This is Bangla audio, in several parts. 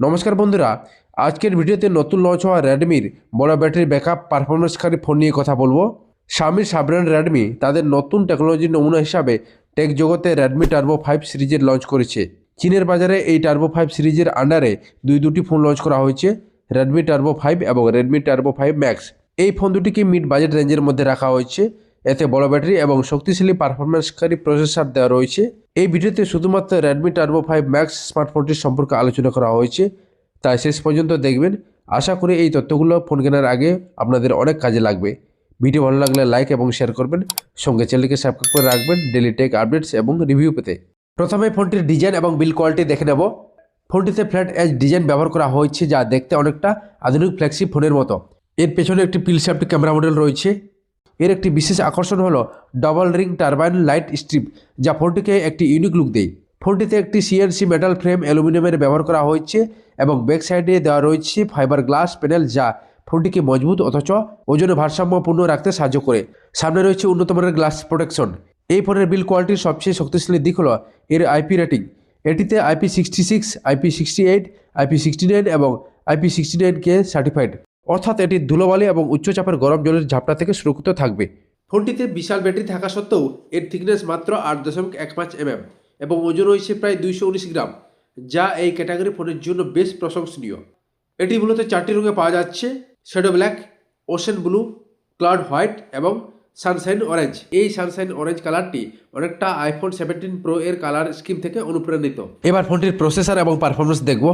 নমস্কার বন্ধুরা, আজকের ভিডিওতে নতুন লঞ্চ হওয়া রেডমির বড় ব্যাটারি ব্যাকআপ পারফরমেন্সকারী ফোন নিয়ে কথা বলব। স্বামীর সাবব্র্যান্ড রেডমি তাদের নতুন টেকনোলজির নমুনা হিসাবে টেক জগতে রেডমি টার্বো ফাইভ সিরিজের লঞ্চ করেছে। চীনের বাজারে এই টার্বো ফাইভ সিরিজের আন্ডারে দুই দুটি ফোন লঞ্চ করা হয়েছে রেডমি টার্বো ফাইভ এবং রেডমি টার্বো ফাইভ ম্যাক্স এই ফোন দুটিকে মিড বাজেট রেঞ্জের মধ্যে রাখা হয়েছে। এতে বড় ব্যাটারি এবং শক্তিশালী পারফরমেন্সকারী প্রসেসর দেওয়া রয়েছে। এই ভিডিওতে শুধুমাত্র রেডমি টার্বো ফাইভ ম্যাক্স স্মার্টফোনটির সম্পর্কে আলোচনা করা হয়েছে। তাই শেষ পর্যন্ত দেখবেন। আশা করি এই তথ্যগুলো ফোন কেনার আগে আপনাদের অনেক কাজে লাগবে। ভিডিও ভালো লাগলে লাইক এবং শেয়ার করবেন। সঙ্গে চ্যানেলকে সাবস্ক্রাইব করে রাখবেন ডেলি টেক আপডেটস এবং রিভিউ পেতে। প্রথমে ফোনটির ডিজাইন এবং বিল কোয়ালিটি দেখে নেব। ফোনটিতে ফ্ল্যাট এজ ডিজাইন ব্যবহার করা হয়েছে যা দেখতে অনেকটা আধুনিক ফ্ল্যাগশিপ ফোনের মতো। এর পেছনে একটি পিল শ্যাফট ক্যামেরা মডেল রয়েছে। এর একটি বিশেষ আকর্ষণ হলো double ring turbine light strip যা ফোনটিকে একটি ইউনিক লুক দেয়। ফোনটিতে একটি সিএনসি মেটাল ফ্রেম অ্যালুমিনিয়ামের ব্যবহার করা হয়েছে এবং ব্যাক সাইডে দেওয়া রয়েছে ফাইবার গ্লাস প্যানেল যা ফোনটিকে মজবুত অথচ ওজনে ভারসাম্যপূর্ণ রাখতে সাহায্য করে। সামনে রয়েছে উন্নত মানের গ্লাস প্রোটেকশন এই ফোনের বিল কোয়ালিটির সবচেয়ে শক্তিশালী দিক হলো এর আইপি রেটিং এটিতে IP sixty six IP sixty eight IP sixty nine এবং IP sixty nine K certified অর্থাৎ এটি ধুলোবালি এবং উচ্চচাপের গরম জলের ঝাপটা থেকে সুরক্ষিত থাকবে। ফোনটিতে বিশাল ব্যাটারি থাকা সত্ত্বেও এর থিকনেস মাত্র আট দশমিক এক পাঁচ এমএম এবং ওজন রয়েছে প্রায় দুইশো উনিশ গ্রাম যা এই ক্যাটাগরি ফোনের জন্য বেশ প্রশংসনীয়। এটি মূলত চারটি রঙে পাওয়া যাচ্ছে shadow black ocean blue cloud white এবং সানশাইন অরেঞ্জ। এই সানশাইন অরেঞ্জ কালারটি অনেকটা আইফোন সেভেন্টিন প্রো এর কালার স্কিম থেকে অনুপ্রাণিত। এবার ফোনটির প্রসেসর এবং পারফরমেন্স দেখব।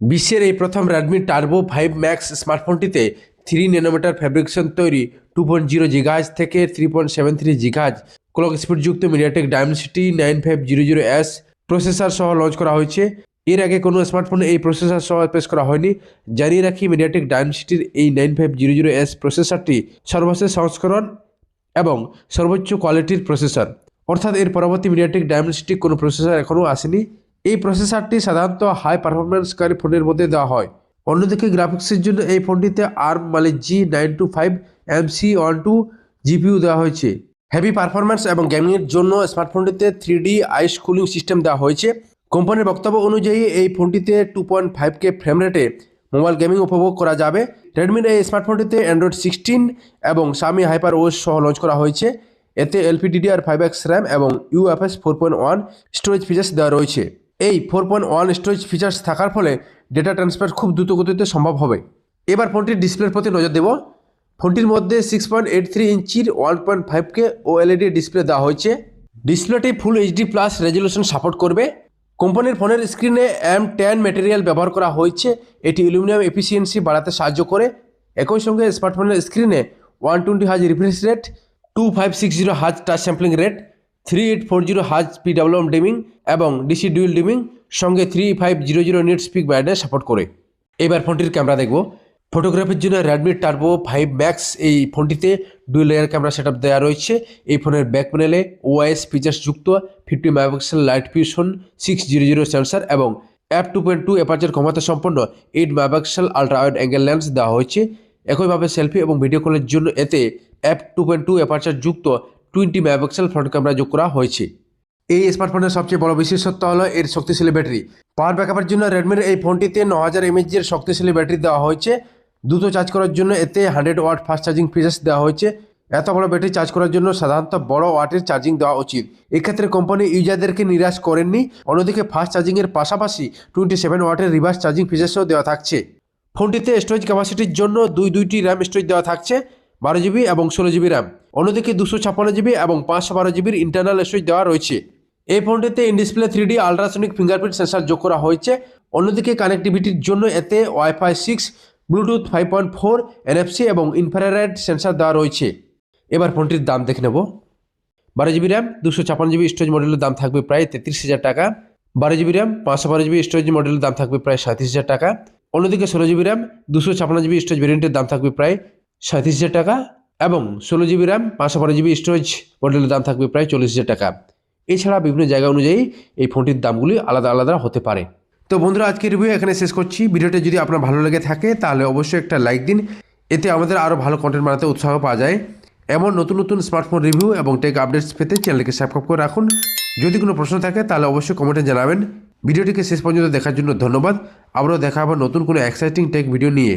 বিশ্বের এই প্রথম রেডমি টার্বো ফাইভ ম্যাক্স স্মার্টফোনটিতে থ্রি ন্যানোমিটার ফ্যাব্রিকেশন তৈরি টু পয়েন্ট জিরো জিগাজ থেকে three point seven three gigahertz clock স্পিডযুক্ত MediaTek Dimensity nine five zero zero S processor সহ লঞ্চ করা হয়েছে। এর আগে কোনো স্মার্টফোনে এই প্রসেসর সহ পেশ করা হয়নি। জানিয়ে রাখি মিডিয়াটেক ডায়মসিটির এই nine five zero zero S প্রসেসরটি সর্বশেষ সংস্করণ এবং সর্বোচ্চ কোয়ালিটির প্রসেসর অর্থাৎ এর পরবর্তী মিডিয়াটেক ডায়মন্ডস্টিক কোনো প্রসেসর এখনও আসেনি। এই প্রসেসরটি সাধারণত হাই পারফরমেন্সকারী ফোনের মধ্যে দেওয়া হয়। অন্যদিকে গ্রাফিক্সের জন্য এই ফোনটিতে আর্ম মানে G nine two five M C one two GPU দেওয়া হয়েছে। হেভি পারফরমেন্স এবং গেমিংয়ের জন্য স্মার্টফোনটিতে three D ice cooling system দেওয়া হয়েছে। কোম্পানির বক্তব্য অনুযায়ী এই ফোনটিতে two point five K frame রেটে মোবাইল গেমিং উপভোগ করা যাবে। রেডমির এই স্মার্টফোনটিতে অ্যান্ড্রয়েড সিক্সটিন এবং সামি হাইপার ওএস সহ লঞ্চ করা হয়েছে। এতে এলপিডিডিআর ফাইভ এক্স র্যাম এবং UFS four point one storage features দেওয়া রয়েছে। এই four point one storage features থাকার ফলে ডেটা ট্রান্সফার খুব দ্রুত গতিতে সম্ভব হবে। এবার ফোনটির ডিসপ্লের প্রতি নজর দেব। ফোনটির মধ্যে সিক্স পয়েন্ট এইট থ্রি ইঞ্চির one point five K O LED display দেওয়া হয়েছে। ডিসপ্লেটি full HD plus resolution support করবে। কোম্পানির ফোনের স্ক্রিনে এম টেন ম্যাটেরিয়াল ব্যবহার করা হয়েছে। এটি অ্যালুমিনিয়াম এফিসিয়েন্সি বাড়াতে সাহায্য করে। একই সঙ্গে স্মার্টফোনের স্ক্রিনে ওয়ান টোয়েন্টি হাজ refresh rate two five six zero হাজ touch sampling rate three eight four zero হাজ পি পিডাব্লিউএম ডিমিং এবং ডিসি ডুয়েল ডিমিং, সঙ্গে three five zero zero nit peak ব্যান্ডে সাপোর্ট করে। এবার ফোনটির ক্যামেরা দেখব। ফটোগ্রাফির জন্য রেডমি টার্বো ফাইভ ম্যাক্স এই ফোনটিতে দুই লেয়ার ক্যামেরা সেটআপ দেওয়া রয়েছে। এই ফোনের ব্যাক প্যানেলে ওআইএস ফিচার্স যুক্ত fifty megapixel light fusion six zero zero sensor এবং app two point two aperture ক্ষমতা সম্পন্ন eight megapixel ultra wide angle lens দেওয়া হয়েছে। একইভাবে সেলফি এবং ভিডিও কলের জন্য এতে app two point two aperture যুক্ত টোয়েন্টি মেগাপিক্সেল ফ্রন্ট ক্যামেরা যোগ করা হয়েছে। এই স্মার্টফোনের সবচেয়ে বড় বিশেষত্ব হলো এর শক্তিশালী ব্যাটারি। পাওয়ার ব্যাকআপের জন্য রেডমির এই ফোনটিতে ন হাজার এমএইচের শক্তিশালী ব্যাটারি দেওয়া হয়েছে। দ্রুত চার্জ করার জন্য এতে hundred watt fast charging features দেওয়া হয়েছে। এত বড় ব্যাটারি চার্জ করার জন্য সাধারণত বড় ওয়াটের চার্জিং দেওয়া উচিত। এক্ষেত্রে কোম্পানি ইউজারদেরকে নিরাশ করেননি, অন্যদিকে ফাস্ট চার্জিংয়ের পাশাপাশি টোয়েন্টি সেভেন ওয়াটের রিভার্স চার্জিং ফিচার্সও দেওয়া থাকছে। ফোনটিতে স্টোরেজ ক্যাপাসিটির জন্য দুই দুইটি র্যাম স্টোরেজ দেওয়া থাকছে। বারো জিবি এবং ষোলো জিবি র্যাম অন্যদিকে দুশো ছাপ্পান্ন জিবি এবং পাঁচশো বারো জিবির ইন্টারনাল স্টোরেজ দেওয়া রয়েছে। এই ফোনটিতে in display three D ultrasonic fingerprint sensor যোগ করা হয়েছে। অন্যদিকে কানেক্টিভিটির জন্য এতে WiFi six Bluetooth five point four NFC এবং ইনফ্রারেড সেন্সার দেওয়া রয়েছে। এবার ফোনটির দাম দেখে নেব। বারো জিবি র্যাম দুশো ছাপ্পান্ন জিবি স্টোরেজ মডেলের দাম থাকবে প্রায় তেত্রিশ হাজার টাকা। বারো জিবি র্যাম পাঁচশো বারো জিবি স্টোরেজ মডেলের দাম থাকবে প্রায় সাঁত্রিশ হাজার টাকা। অন্যদিকে ষোলো জিবি র্যাম দুশো ছাপ্পান্ন জিবি স্টোরেজ ভেরিয়েন্টের দাম থাকবে প্রায় সাঁত্রিশ হাজার টাকা এবং ষোলো জিবি র্যাম, পাঁচশো বারো জিবি স্টোরেজ মডেলের দাম থাকবে প্রায় চল্লিশ হাজার টাকা। এছাড়া বিভিন্ন জায়গা অনুযায়ী এই ফোনটির দামগুলি আলাদা আলাদা হতে পারে। তো বন্ধুরা, আজকের রিভিউ এখানে শেষ করছি। ভিডিওটা যদি আপনার ভালো লেগে থাকে, তাহলে অবশ্যই একটা লাইক দিন। এতে আমাদের আরও ভালো কন্টেন্ট বানাতে উৎসাহ পাওয়া যায়। এমন নতুন নতুন স্মার্টফোন রিভিউ এবং টেক আপডেটস পেতে চ্যানেলকে সাবস্ক্রাইব করে রাখুন। যদি কোনো প্রশ্ন থাকে, তাহলে অবশ্যই কমেন্টে জানাবেন। ভিডিওটিকে শেষ পর্যন্ত দেখার জন্য ধন্যবাদ। আবারও দেখা আবার নতুন কোনো এক্সাইটিং টেক ভিডিও নিয়ে।